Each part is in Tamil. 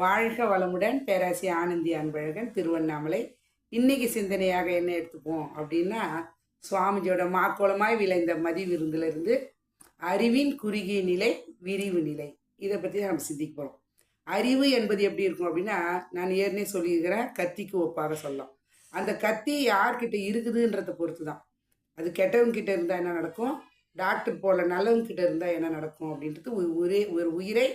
வாழ்க வளமுடன். பேராசி ஆனந்தி அன்பழகன் திருவண்ணாமலை. இன்னைக்கு சிந்தனையாக என்ன எடுத்துப்போம் அப்படின்னா சுவாமிஜியோட மாக்கோளமாய் விளைந்த மதி விருந்திலிருந்து அறிவின் குறுகிய நிலை விரிவு நிலை. இதை பற்றி நம்ம சிந்திக்க போகிறோம் அறிவு என்பது எப்படி இருக்கும் அப்படின்னா நான் ஏற்கனவே சொல்லியிருக்கிறேன் கத்திக்கு ஒப்பாக சொல்லலாம். அந்த கத்தி யார்கிட்ட இருக்குதுன்றதை பொறுத்து தான் அது கெட்டவங்க கிட்ட இருந்தால் என்ன நடக்கும்? டாக்டர் போல நல்லவங்கிட்ட இருந்தால் என்ன நடக்கும் அப்படின்றது ஒரு ஒரு உயிரை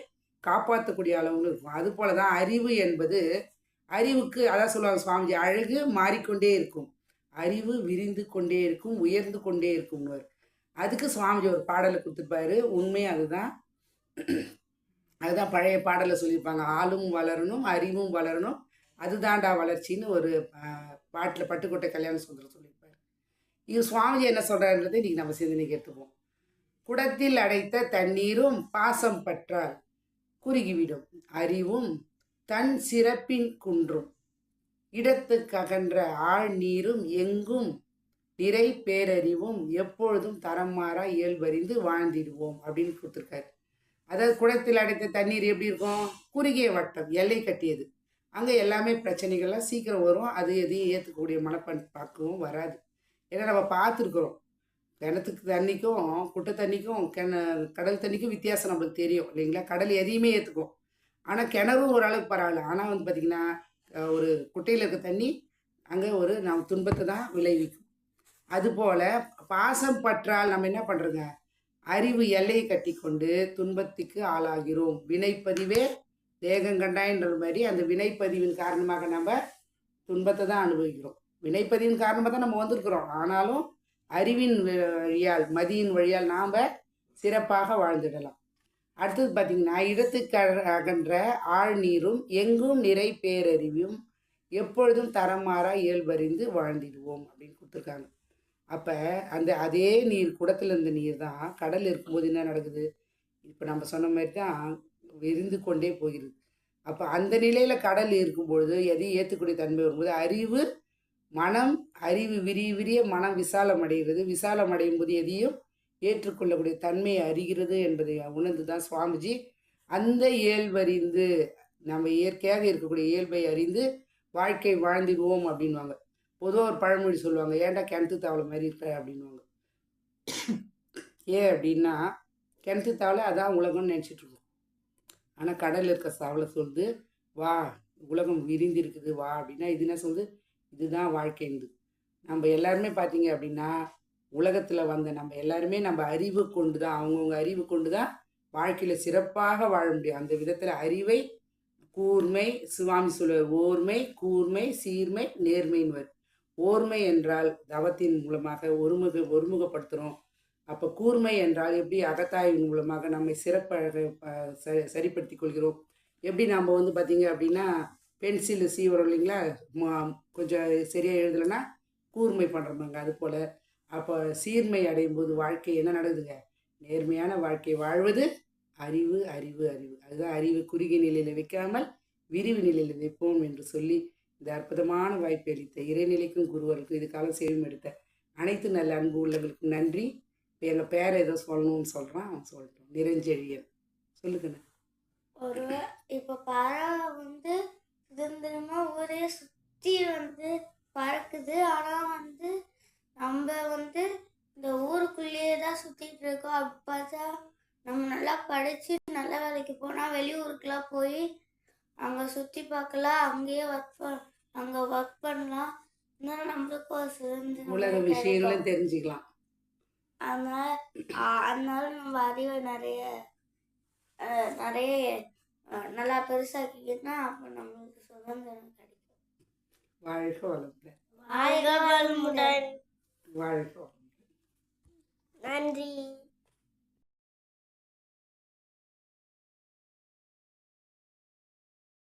காப்பாற்றக்கூடிய அளவுன்னு இருக்கும். அது போல தான் அறிவு என்பது அறிவுக்கு அதான் சொல்லுவாங்க சுவாமிஜி அழகு மாறிக்கொண்டே இருக்கும். அறிவு விரிந்து கொண்டே இருக்கும் உயர்ந்து கொண்டே இருக்கும். அதுக்கு சுவாமிஜி ஒரு பாடலை கொடுத்துருப்பாரு. உண்மை அதுதான். அதுதான் பழைய பாடலை சொல்லியிருப்பாங்க. ஆளும் வளரணும் அறிவும் வளரணும். அதுதான்டா வளர்ச்சின்னு ஒரு பாட்டில் பட்டுக்கோட்டை கல்யாண சுந்தரம் சொல்லியிருப்பாங்க இது சுவாமிஜி என்ன சொல்கிறாருன்றதை இன்றைக்கி நம்ம சிந்தனைக்கு எடுத்துப்போம். குடத்தில் அடைத்த தண்ணீரும் பாசம் பற்றால் குறுகிவிடும் அறிவும் தன் சிறப்பின் குன்றும். இடத்துக்கு அகன்ற ஆழ் நீரும் எங்கும் நிறை பேரறிவும் எப்பொழுதும் தரம் மாறா இயல்பறிந்து வாழ்ந்திடுவோம் அப்படின்னு கொடுத்துருக்காரு. அதாவது குடத்தில் அடைத்த தண்ணீர் எப்படி இருக்கும்? குறுகிய வட்டம் எல்லை கட்டியது. அங்கே எல்லாமே பிரச்சனைகள்லாம் சீக்கிரம் வரும். அது எதையும் ஏற்றுக்கக்கூடிய மனப்பண் பக்குவம் வராது. ஏன்னா நம்ம பார்த்துருக்குறோம். கிணத்துக்கு தண்ணிக்கும் குட்டை தண்ணிக்கும் கிண கடல் தண்ணிக்கும் வித்தியாசம் நம்மளுக்கு தெரியும் இல்லைங்களா? கடல் எதையுமே ஏற்றுக்கும் ஆனால் கிணறும் ஓரளவுக்கு பரவாயில்ல. ஆனால் வந்து பார்த்திங்கன்னா ஒரு குட்டையில் இருக்க தண்ணி அங்கே ஒரு நம் துன்பத்தை தான் விளைவிக்கும். அதுபோல் பாசம் பற்றால் நம்ம என்ன பண்ணுறோங்க அறிவு எல்லையை கட்டி கொண்டு துன்பத்துக்கு ஆளாகிறோம். வினைப்பதிவே தேகம் கண்டாயின்ற மாதிரி அந்த வினைப்பதிவின் காரணமாக நம்ம துன்பத்தை தான் அனுபவிக்கிறோம். வினைப்பதியின் காரணமாக தான் நம்ம வந்திருக்கிறோம். ஆனாலும் அறிவின் வழியால் மதியின் வழியால் நாம் சிறப்பாக வாழ்ந்துடலாம். அடுத்தது பார்த்தீங்கன்னா இடத்துக்கு அகன்ற ஆழ்நீரும் எங்கும் நிறை பேரறிவும் எப்பொழுதும் தரமாறா இயல்பறிந்து வாழ்ந்திடுவோம் அப்படின்னு கொடுத்துருக்காங்க. அப்போ அந்த அதே நீர் குடத்தில் இருந்த நீர் தான் கடல் இருக்கும்போது என்ன நடக்குது? இப்போ நம்ம சொன்ன மாதிரி தான் விரிந்து கொண்டே போகிறது அப்போ அந்த நிலையில் கடல் இருக்கும்பொழுது எதையும் ஏற்றுக்கூடிய தன்மை வரும்போது அறிவு மனம் அறிவு விரிய விரிய மனம் விசாலம் அடைகிறது விசாலம் அடையும் போது எதையும் ஏற்றுக்கொள்ளக்கூடிய தன்மையை அறிகிறது என்பதை உணர்ந்து தான் சுவாமிஜி அந்த இயல்பறிந்து நம்ம இயற்கையாக இருக்கக்கூடிய இயல்பை அறிந்து வாழ்க்கை வாழ்ந்துடுவோம் அப்படின்வாங்க. பொதுவாக ஒரு பழமொழி சொல்லுவாங்க ஏன்டா கிணத்து தவளை மாதிரி இருக்கிற? அப்படின்வாங்க. ஏன் அப்படின்னா கிணத்து தவளை அதான் உலகம்னு நினச்சிட்ருக்கோம் ஆனால் கடலில் இருக்க தவளை சொல்லுது வா உலகம் விரிந்து இருக்குது வா அப்படின்னா இது என்ன சொல்லுது? இதுதான் வாழ்க்கைந்து நம்ம எல்லாருமே பார்த்தீங்க அப்படின்னா உலகத்தில் வந்த நம்ம எல்லாருமே நம்ம அறிவு கொண்டு தான் அவங்கவுங்க அறிவு கொண்டு தான் வாழ்க்கையில் சிறப்பாக வாழ முடியும். அந்த விதத்தில் அறிவை கூர்மை சுவாமி சொல்வார் ஓர்மை கூர்மை சீர்மை நேர்மைன்வர் ஓர்மை என்றால் தவத்தின் மூலமாக ஒருமுக ஒருமுகப்படுத்துகிறோம் அப்போ கூர்மை என்றால் எப்படி அகத்தாய்வின் மூலமாக நம்மை சிறப்பாக சரிப்படுத்தி கொள்கிறோம்? எப்படி நாம் வந்து பார்த்திங்க அப்படின்னா பென்சில் சீவரம் இல்லைங்களா? கொஞ்சம் சரியாக எழுதலைன்னா கூர்மை பண்ணுறோமாங்க அது போல். அப்போ சீர்மை அடையும் போது வாழ்க்கை என்ன நடக்குதுங்க? நேர்மையான வாழ்க்கை வாழ்வது அறிவு அறிவு அறிவு. அதுதான் அறிவு குறுகிய நிலையில் வைக்காமல் விரிவு நிலையில் வைப்போம் என்று சொல்லி இந்த அற்புதமான வாய்ப்பை அளித்த இறைநிலைக்கும் குருவருக்கும் இது காலம் சேவம் எடுத்த அனைத்து நல்ல அன்பு உள்ளவர்களுக்கும் நன்றி. இப்போ எங்கள் பேரை ஏதோ சொல்லணும்னு சொல்கிறான் அவன் சொல்கிறான் நிரஞ்செழியன். சொல்லுங்கண்ணா. ஒரு இப்போ பறவை வந்து சுதந்திரமா ஊரே சுற்றி வந்து பறக்குது ஆனால் வந்து நம்ம வந்து இந்த ஊருக்குள்ளேயே தான் சுற்றிட்டு இருக்கோம் அப்போ பார்த்தா நம்ம நல்லா படித்து நல்ல வேலைக்கு போனால் வெளியூருக்குலாம் போய் அங்கே சுற்றி பார்க்கலாம் அங்கேயே ஒர்க் பண் அங்கே ஒர்க் பண்ணலாம். இருந்தாலும் நம்மளுக்கு ஒரு சுதந்திரம் உலக விஷயங்களும் தெரிஞ்சுக்கலாம். அதனால அதனால நம்ம அறிவை நிறைய நிறைய நல்லா பெருசாக்கிக்கிட்டா அப்போ நம்மளுக்கு சுதந்திரம் கிடைக்கும். வாழ்க வளமுடன். வாழ்க வளமுடன். வாழ்க நன்றி.